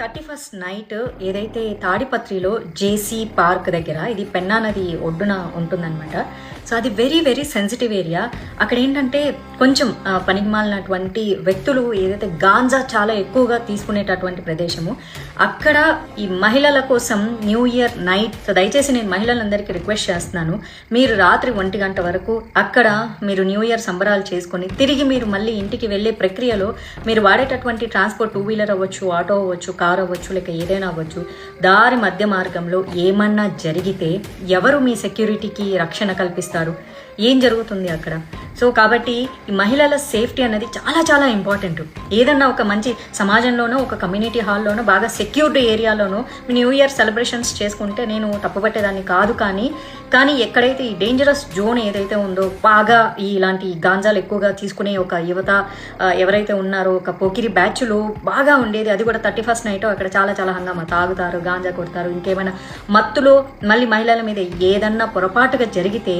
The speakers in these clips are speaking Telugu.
థర్టీ ఫస్ట్ నైట్ ఏదైతే తాడిపత్రిలో జేసీ పార్క్ దగ్గర ఇది పెన్నా నది ఒడ్డున ఉంటుందన్నమాట. సో అది వెరీ వెరీ సెన్సిటివ్ ఏరియా అక్కడ ఏంటంటే కొంచెం పనికిమాలినటువంటి వ్యక్తులు ఏదైతే గాంజా చాలా ఎక్కువగా తీసుకునేటటువంటి ప్రదేశము అక్కడ ఈ మహిళల కోసం న్యూ ఇయర్ నైట్ సో దయచేసి నేను మహిళలందరికీ రిక్వెస్ట్ చేస్తున్నాను. మీరు రాత్రి ఒంటి గంట వరకు అక్కడ మీరు న్యూ ఇయర్ సంబరాలు చేసుకొని తిరిగి మీరు మళ్ళీ ఇంటికి వెళ్ళే ప్రక్రియలో మీరు వాడేటటువంటి ట్రాన్స్పోర్ట్ టూ వీలర్ అవ్వచ్చు ఆటో అవ్వచ్చు కార్ అవ్వచ్చు లేక ఏదైనా అవ్వచ్చు దారి మధ్య మార్గంలో ఏమన్నా జరిగితే ఎవరు మీ సెక్యూరిటీకి రక్షణ కల్పిస్తారు? manifestaram ఏం జరుగుతుంది అక్కడ? సో కాబట్టి ఈ మహిళల సేఫ్టీ అనేది చాలా చాలా ఇంపార్టెంట్. ఏదన్నా ఒక మంచి సమాజంలోనో ఒక కమ్యూనిటీ హాల్లోనో బాగా సెక్యూర్డ్ ఏరియాలోనో న్యూ ఇయర్ సెలబ్రేషన్స్ చేసుకుంటే నేను తప్పుపట్టేదాన్ని కాదు కానీ కానీ ఎక్కడైతే ఈ డేంజరస్ జోన్ ఏదైతే ఉందో బాగా ఈ ఇలాంటి గాంజాలు ఎక్కువగా తీసుకునే ఒక యువత ఎవరైతే ఉన్నారో ఒక పోకిరి బ్యాచ్లు బాగా ఉండేది అది కూడా థర్టీ ఫస్ట్ నైట్ అక్కడ చాలా చాలా హంగామా. తాగుతారు గాంజా కొడతారు ఇంకేమైనా మత్తులో మళ్ళీ మహిళల మీద ఏదన్నా పొరపాటుగా జరిగితే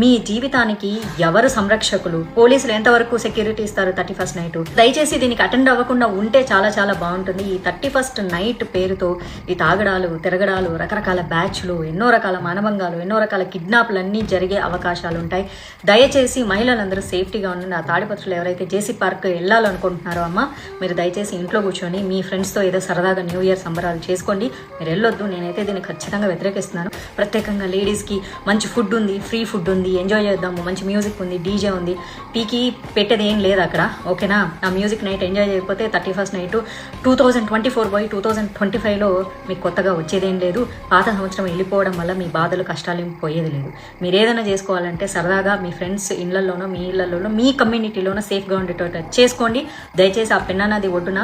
మీ జీవితానికి ఎవరు సంరక్షకులు? పోలీసులు ఎంతవరకు సెక్యూరిటీ ఇస్తారు థర్టీ ఫస్ట్ నైట్? దయచేసి దీనికి అటెండ్ అవ్వకుండా ఉంటే చాలా చాలా బాగుంటుంది. ఈ థర్టీ ఫస్ట్ నైట్ పేరుతో ఈ తాగడాలు తిరగడాలు రకరకాల బ్యాచ్లు ఎన్నో రకాల మానవంగాలు ఎన్నో రకాల కిడ్నాప్లు అన్నీ జరిగే అవకాశాలు ఉంటాయి దయచేసి మహిళలందరూ సేఫ్టీగా ఉండండి. ఆ తాడిపత్రులు ఎవరైతే జేసీ పార్క్ వెళ్ళాలనుకుంటున్నారో అమ్మ మీరు దయచేసి ఇంట్లో కూర్చొని మీ ఫ్రెండ్స్తో ఏదో సరదాగా న్యూ ఇయర్ సంబరాలు చేసుకోండి. మీరు వెళ్ళొద్దు. నేనైతే దీన్ని ఖచ్చితంగా వ్యతిరేకిస్తున్నాను. ప్రత్యేకంగా లేడీస్కి మంచి ఫుడ్ ఉంది ఫ్రీ ఫుడ్ ఉంది. ఎంజాయ్ చేద్దాము మంచి మ్యూజిక్ ఉంది డీజే ఉంది. పీకి పెట్టేది ఏం లేదు అక్కడ ఓకేనా? ఆ మ్యూజిక్ నైట్ ఎంజాయ్ చేయకపోతే thirty first night two thousand twenty four పోయి టూ థౌజండ్ ట్వంటీ ఫైవ్లో మీకు కొత్తగా వచ్చేదేం లేదు. పాత సంవత్సరం వెళ్ళిపోవడం వల్ల మీ బాధలు కష్టాలు ఏం పోయేది లేదు. మీరు ఏదైనా చేసుకోవాలంటే సరదాగా మీ ఫ్రెండ్స్ ఇళ్ళలోనో మీ ఇళ్ళలోనో మీ కమ్యూనిటీలోనో సేఫ్గా ఉండేటట్టు చేసుకోండి. దయచేసి ఆ పెన్నా నది ఒడ్డున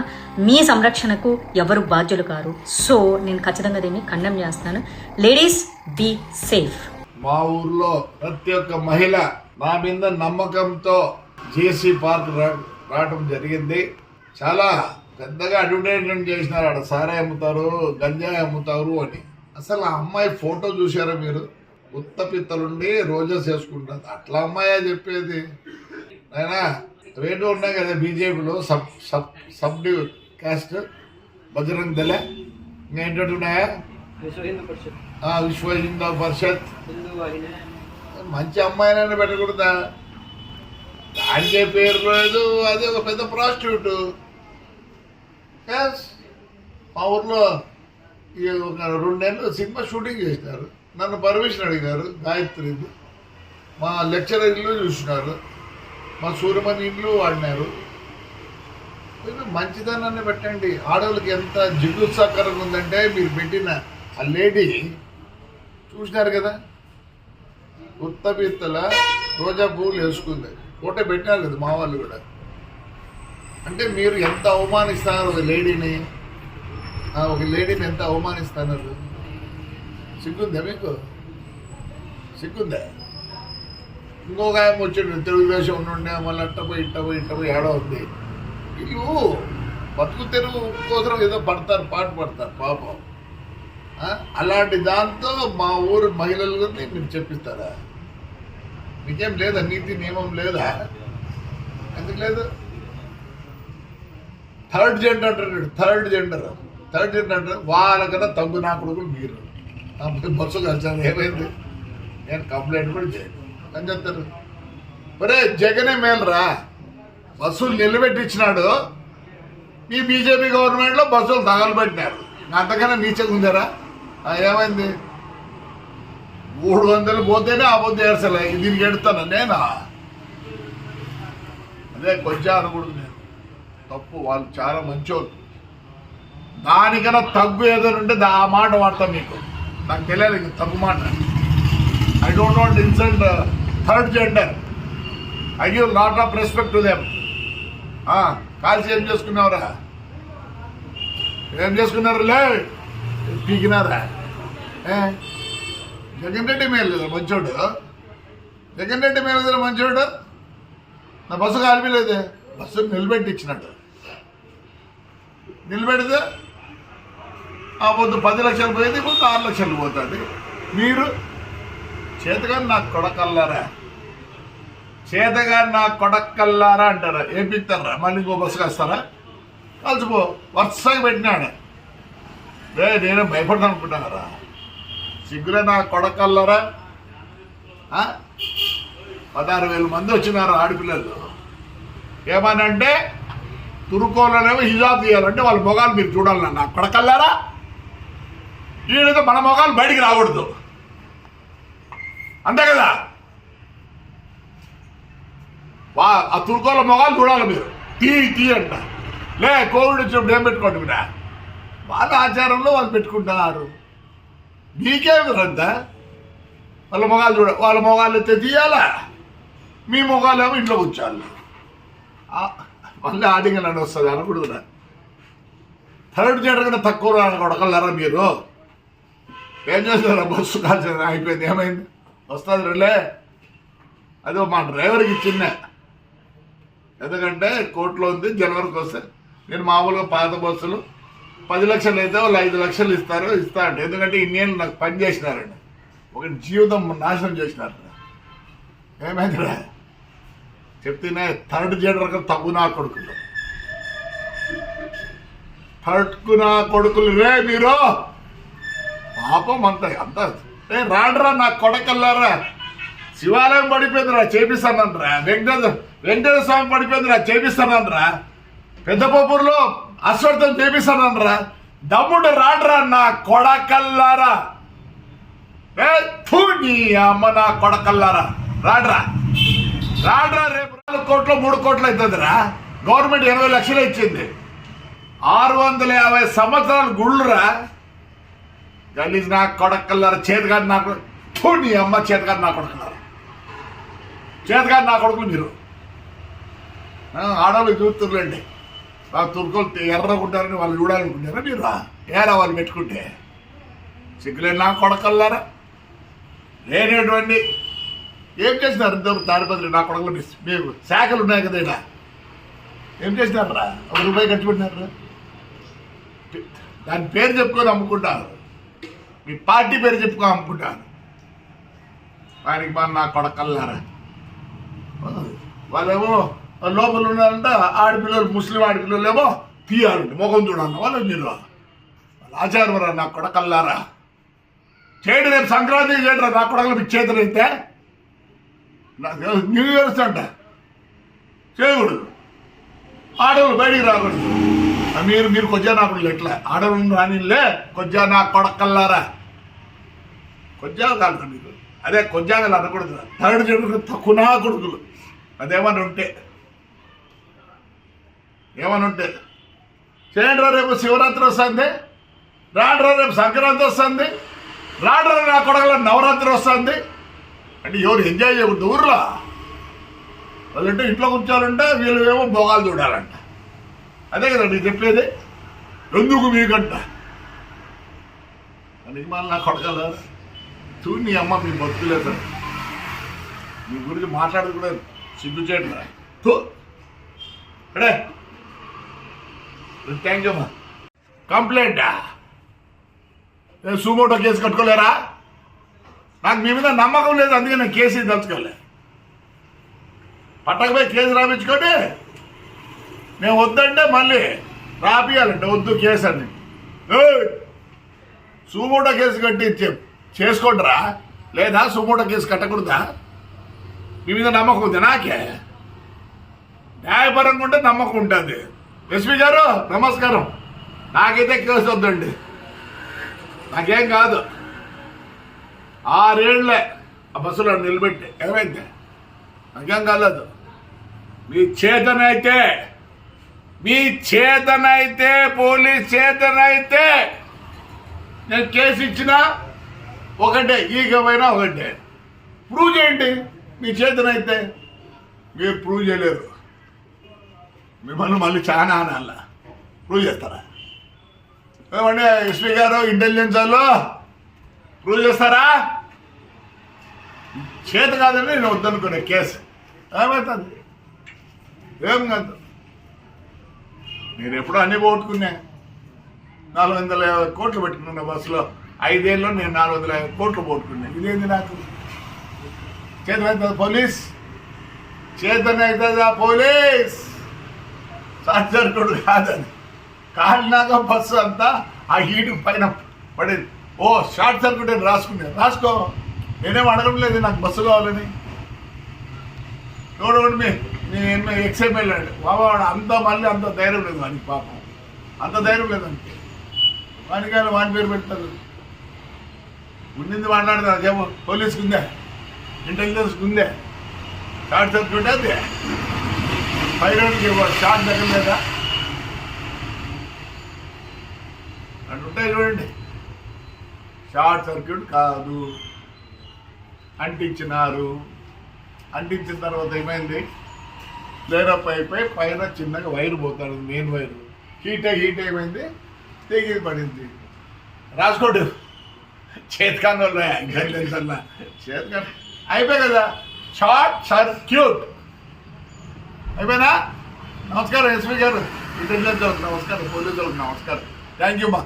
మీ సంరక్షణకు ఎవరు బాధ్యులు కారు. సో నేను ఖచ్చితంగా దీన్ని ఖండం చేస్తాను లేడీస్ బీ సేఫ్ మా ఊర్లో ప్రతి ఒక్క మహిళ నా మీద నమ్మకంతో జేసీ పార్క్ రా- రావటం జరిగింది. చాలా పెద్దగా అడ్వర్టైజ్మెంట్ చేసినారు. ఆడ సారే అమ్ముతారు గంజాయి అమ్ముతారు అని. అసలు ఆ అమ్మాయి ఫోటో చూసారా మీరు? ఉత్త పిత్తలుండి రోజెస్ వేసుకుంటుంది. అట్లా అమ్మాయే చెప్పేది. అయినా రేటు ఉన్నాయి కదా బీజేపీలో. Sub sub sub caste Bajrang Dal. ఇంకా ఏంటంటే ఉన్నాయా? విశ్వ హిందూ పరిషత్. మంచి అమ్మాయినైనా పెట్టకూడదా? దానికే పేరు లేదు అది ఒక పెద్ద ప్రాస్టిట్యూట్ ఎస్ మా ఊర్లో ఒక రెండు నెలలు సినిమా షూటింగ్ చేసినారు. నన్ను పర్మిషన్ అడిగారు గాయత్రిది. మా లెక్చరర్ ఇల్లు చూసినారు. మా సూర్యమణి ఇల్లు వాడినారు. మంచిదనాన్ని పెట్టండి. ఆడవాళ్ళకి ఎంత జిగుత్సాకరంగా ఉందంటే మీరు పెట్టిన ఆ లేడీ చూసినారు కదా? ఉత్తపిత్తల రోజా పువ్వులు వేసుకుంది. ఫోటో పెట్టినారు కదా మా వాళ్ళు కూడా. అంటే మీరు ఎంత అవమానిస్తారు ఒక లేడీని? ఆ, ఒక లేడీని ఎంత అవమానిస్తున్నారు? సిగ్గుందా మీకు? సిగ్గుందా? ఇంకొక ఆయన వచ్చాడు తెలుగుదేశం ఉండే మళ్ళీ అట్ట పోయి ఇట్ట పోయి ఇట్ట పోయి ఏడో ఉంది. వీళ్ళు బతుకు తెరువు కోసం ఏదో పడతారు పాట పడతారు పాపం. అలాంటి దాంతో మా ఊరు మహిళల గురించి మీరు చెప్పిస్తారా? మీకేం లేదా? నీతి నియమం లేదా? ఎందుకు లేదు? థర్డ్ జెండర్ అంటారు థర్డ్ జెండర్. థర్డ్ జెండర్ అంటారు వాళ్ళకన్నా తగ్గు నా కొడుకులు మీరు. అప్పుడు బస్సు కలిసాను ఏమైంది? నేను కంప్లైంట్ కూడా చేయను. అని చెప్తారు ఒరే జగనే మేలురా? బస్సులు నిలబెట్టించినాడు. మీ బీజేపీ గవర్నమెంట్లో బస్సులు తగలబెట్టినారు. అంతకన్నా నీచగా ఉందారా? ఏమైంది? మూడు వందలు పోతేనే ఆ పొద్దు ఏడ్చలే. దీనికి ఎడతాను? నేనా? అదే కొంచెం అనకూడదు నేను. తప్పు. వాళ్ళు చాలా మంచోళ్ళు. దానికన్నా తగ్గు ఏదైనా ఉంటే దా- ఆ మాట వాడతాం మీకు. నాకు తెలియదు ఇంక తగ్గు మాట. I don't want insult third gender I give lot of respect to them కాల్సి ఏం చేసుకున్నావురా? ఏం చేసుకున్నారు లే పీకినారా? జగన్ రెడ్డి మేలు కదా మంచోడు. జగన్ రెడ్డి మేలు కదా మంచోడు. నా బస్సు కాలిపోలేదే. బస్సు నిలబెట్టి ఇచ్చినట్టు నిలబెడితే ఆ పొద్దు పది లక్షలు పోయేది పొద్దు ఆరు లక్షలు పోతుంది. మీరు చేతగాని నాకు కొడకల్లారా? చేతగాని నాకు కొడకల్లారా అంటారా. ఏం మళ్ళీ ఇంకో బస్సు కాస్తారా? కలిసిపో వరుసగా పెట్టినాడు. రే నేను భయపడతాను కదా సిగ్గులే నా కొడకల్లరా? పదహారు వేల మంది వచ్చినారు ఆడపిల్లలు. ఏమనంటే తురుకోలనేమో హిజాబ్ తీయాలంటే వాళ్ళ మొగాలు మీరు చూడాలన్నా నా కొడకల్లారా? ఈడైతే మన మొగాలు బయటికి రాకూడదు. అంతే కదా? వా ఆ తురుకోల మొగాలు చూడాలి మీరు. తీ తీ అంట. లే కోవిడ్ వచ్చినప్పుడు ఏం పెట్టుకోండి మీరు వాళ్ళ ఆచారంలో వాళ్ళు పెట్టుకుంటున్నారు మీకే రంత వాళ్ళ మొగాలు చూడ వాళ్ళ మొగాలు అయితే తీయాలా? మీ మొగాలేమో ఇంట్లో కూర్చోాలి మళ్ళీ ఆడింగ్ అని వస్తుంది అనకూడదురా థర్డ్ జెండర్ కంటే తక్కువ కొడకల్లారా మీరు? ఏం చేస్తారా బస్సు కాల్చిన అయిపోయింది ఏమైంది? వస్తుంది రిలే అదో మా డ్రైవర్కి ఇచ్చిందే ఎందుకంటే కోర్టులో ఉంది జనవరికి వస్తే. నేను మామూలుగా పాత బస్సులు పది లక్షలు అయితే వాళ్ళు ఐదు లక్షలు ఇస్తారు ఇస్తా అంటే. ఎందుకంటే ఇన్నేళ్ళు నాకు పని చేసినారండి ఒక జీవితం నాశనం చేసినారు ఏమైందిరా? చెప్తేనే థర్డ్ జెండర్ తగ్గు నా కొడుకులు. థర్డ్కు నా కొడుకులు రే మీరు! పాపం అంత అంత. ఏ రాడరా నా కొడకల్లారా? శివాలయం పడిపోయిందిరా చేపిస్తానంటరా. వెంకటేశ్వర వెంకటేశ్వర స్వామి పడిపోయిందిరా చేపిస్తానంటరా. పెద్ద అశ్వర్థం చేపిస్తానరా దమ్ముడు రాడ్రా నా కొడకల్లారా. ఏ నీ అమ్మ నా కొడకల్లారా. రాడ్రా. రాడ్రా రేపు నాలుగు కోట్లు మూడు కోట్లు అవుతుందిరా. గవర్నమెంట్ ఎనభై లక్షలు ఇచ్చింది. ఆరు వందల యాభై సంవత్సరాలు గుళ్ళురా. గలీజ్ నా కొడకల్లారా. చేతగాని నాకు థూ నీ అమ్మ చేతగాని నా కొడకల్లారా. చేతగాని నా కొడుకులు మీరు. ఆడవాళ్ళు చూస్తుర్లేండి బాగా తుర్కోలు ఎర్రకుంటారని వాళ్ళు చూడాలనుకుంటారా మీరు రా. ఏరా వాళ్ళు పెట్టుకుంటే? సిగ్గులేని నా కొడకల్లారా? లేనటువంటి ఏం చేసినారు ఇద్దరు తాడిపత్రి? నా కొడకలు మీ మీకు శాఖలు ఉన్నాయి కదా ఇలా. ఏం చేసినారా ఒక రూపాయి ఖర్చు పెట్టినారు దాని పేరు చెప్పుకొని అమ్ముకుంటారు. మీ పార్టీ పేరు చెప్పుకొని అమ్ముకుంటారు. వారికి మన నా కొడకల్లారా? వాళ్ళేమో లోపల ఉన్నారంట ఆడపిల్లలు ముస్లిం ఆడపిల్లలు ఏమో తీయాలండి ముఖం చూడాలన్న వాళ్ళు మీరు వాళ్ళ ఆచారం కూడా నా కొడకల్లారా? చేయడు రేపు సంక్రాంతి చేయడరా నా కొడకలు మీకు చేతులు నాకు న్యూ ఇయర్స్ అంట. చేయకూడదు. ఆడవాళ్ళు బయటికి రాకూడదు. మీరు మీరు కొద్దిగా నాకు ఎట్లా? ఆడవాళ్ళు రానిలే కొద్దిగా నా కొడకల్లారా? కొద్దిగా కాదు మీరు. అదే కొద్దిగా అనకూడదు థర్డ్ జనరేషన్ తక్కువ నా కొడుకులు. అదేమని ఉంటే. ఏమని ఉంటే చేయండి రేపు శివరాత్రి వస్తుంది. రాడ్రా రేపు సంక్రాంతి వస్తుంది. రాడరా నా కొడగల నవరాత్రి వస్తుంది. అంటే ఎవరు ఎంజాయ్ చేయకూడదు ఊర్లో. వాళ్ళంటే ఇంట్లో కూర్చోాలంటే వీళ్ళు ఏమో భోగాలు చూడాలంట అదే కదా నీకు చెప్పేది. ఎందుకు మీకంట? అని మళ్ళీ నా కొడగల చూ నీ అమ్మ మీ బతుకులేదు మీ గురించి మాట్లాడదు కూడా సిగ్గు చేయట్లా తూ అడే థ్యాంక్ యూ అమ్మా కంప్లైంటా సుమోటో కేసు కట్టుకోలేరా? నాకు మీ మీద నమ్మకం లేదు అందుకే నేను కేసు తలుచుకోలే. పట్టకపోయి కేసు రాపించుకొని మేము వద్దంటే మళ్ళీ రాపియాలంటే వద్దు కేసు అని. సుమోటో కేసు కట్టి చేసుకోండిరా. లేదా సుమోటో కేసు కట్టకూడదా? మీ మీద నమ్మకం ఉంది నాకే? న్యాయపరంగా ఉంటే నమ్మకం ఉంటుంది. ఎస్పీ గారు నమస్కారం. నాకైతే కేసు వద్దండి. నాకేం కాదు. ఆరేళ్ళే ఆ బస్సులో నిలబెట్టి ఏమైంది? నాకేం కాలేదు. మీ చేతనైతే మీ చేతనైతే పోలీస్ చేతనైతే నేను కేసు ఇచ్చినా ఒకటే ఈగమైనా ఒకటే. ప్రూవ్ చేయండి. మీ చేతనైతే. మీరు ప్రూవ్ చేయలేరు. మిమ్మల్ని మళ్ళీ చాలా అనాల. ప్రూవ్ చేస్తారా? ఏమంటే ఎస్పీ గారు ఇంటెలిజెన్స్ వాళ్ళు ప్రూవ్ చేస్తారా? చేత కాదని నేను వద్దనుకునే కేసు. ఏమవుతుంది ఏం కాదు. నేను ఎప్పుడో అన్ని పోగొట్టుకున్నా. నాలుగు వందల యాభై కోట్లు పెట్టుకున్న బస్సులో ఐదేళ్ళు నేను నాలుగు వందల యాభై కోట్లు పోగొట్టుకున్నా. ఇదేంది నాకు? చేతనవుతుంది పోలీస్. చేతనవుతుందా పోలీస్. సార్జర్కుడు కాదని. కాలినాక బస్సు అంతా ఆ హీటు పైన పడేది. ఓ షార్ట్ సర్క్యూట్ అని రాసుకున్నాను రాసుకో. నేనేం అడగడం లేదు నాకు బస్సు కావాలని. చూడండి మీ నేను ఎక్స్ఎంఎల్ అండి బాబా అంత మళ్ళీ అంత ధైర్యం లేదు వానికి పాపం. అంత ధైర్యం లేదండి వానికైనా వాని పేరు పెడతారు. ఉండింది మాట్లాడతారు అదేమో. పోలీస్కి ఉందే? ఇంటెలిజెన్స్కి ఉందే? షార్ట్ సర్క్యూట్ అదే? పైరోడ్కి షార్ట్ తగ్గలేదా అంటుంటాయి చూడండి. షార్ట్ సర్క్యూట్ కాదు. అంటించినారు. అంటించిన తర్వాత ఏమైంది? లేనప్ అయిపోయి పైన చిన్నగా వైర్ పోతాడు మెయిన్ వైర్. హీట్ అయ్యి హీట్ అయిపోయింది తెగి పడింది. రాసుకోడు. చేతికాన్ గంటల్లా చేతికాన్ అయిపోయి కదా. Short circuit. అయిపోయినా? నమస్కారం ఎస్వి గారు. ఇంటెలిజెన్స్ నమస్కారం పోలీసు నమస్కారం. థ్యాంక్ యూ మా